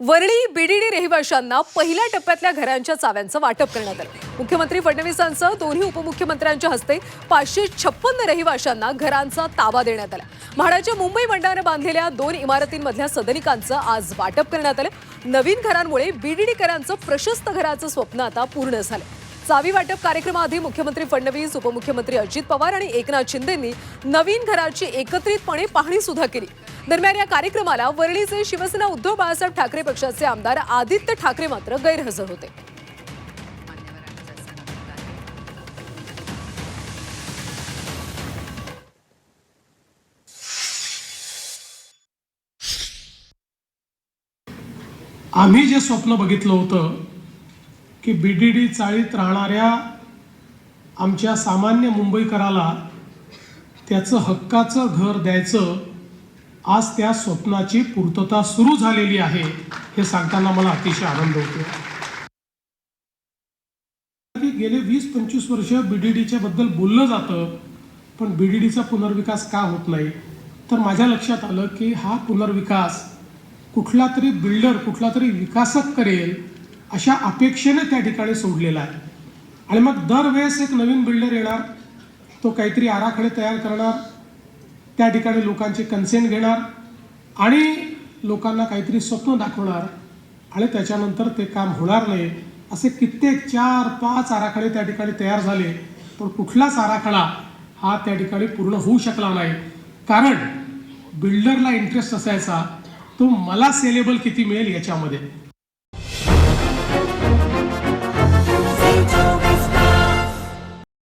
Worli VDD रहिवाशांना पहिल्या टप्प्यातल्या घरांच्या चाव्यांचं वाटप करण्यात आलं. मुख्यमंत्री फडणवीसांसह दोन्ही उपमुख्यमंत्र्यांच्या हस्ते पाचशे छप्पन्न रहिवाशांना घरांचा ताबा देण्यात आला. म्हाडाच्या मुंबई मंडळानं बांधलेल्या दोन इमारतींमधल्या सदनिकांचं आज वाटप करण्यात आलं. नवीन घरांमुळे बीडीडीकरांचं प्रशस्त घराचं स्वप्न आता पूर्ण झालं. चावी वाटप कार्यक्रमाआधी मुख्यमंत्री फडणवीस उपमुख्यमंत्री अजित पवार आणि एकनाथ शिंदेंनी नवीन घराची एकत्रितपणे पाहणी सुद्धा केली. दरम्यान या कार्यक्रमाला वरळीचे शिवसेना उद्धव बाळासाहेब ठाकरे पक्षाचे आमदार आदित्य ठाकरे मात्र गैरहजर होते. आम्ही जे स्वप्न बघितलं होतं की बी डी डी चाळीत राहणाऱ्या आमच्या सामान्य मुंबईकराला त्याचं हक्काचं घर द्यायचं आज त्या स्वप्नाची पूर्तता सुरू झालेली आहे हे सांगताना मला अतिशय आनंद होतो गेले वीस पंचवीस वर्ष बी बद्दल बोललं जातं पण बीडीडीचा पुनर्विकास का होत नाही? तर माझ्या लक्षात आलं की हा पुनर्विकास कुठला तरी बिल्डर कुठला तरी विकासक करेल अशा अपेक्षेने त्या ठिकाणी सोडलेला आहे. आणि मग दरवेळेस एक नवीन बिल्डर येणार तो काहीतरी आराखडे तयार करणार त्या ठिकाणी लोकांचे कन्सेंट घेणार आणि लोकांना काहीतरी स्वप्न दाखवणार आणि त्याच्यानंतर ते काम होणार नाही. असे कित्येक चार पाच आराखडे त्या ठिकाणी तयार झाले पण कुठलाच आराखडा हा त्या ठिकाणी पूर्ण होऊ शकला नाही. कारण बिल्डरला इंटरेस्ट असायचा तो मला सेलेबल किती मिळेल याच्यामध्ये.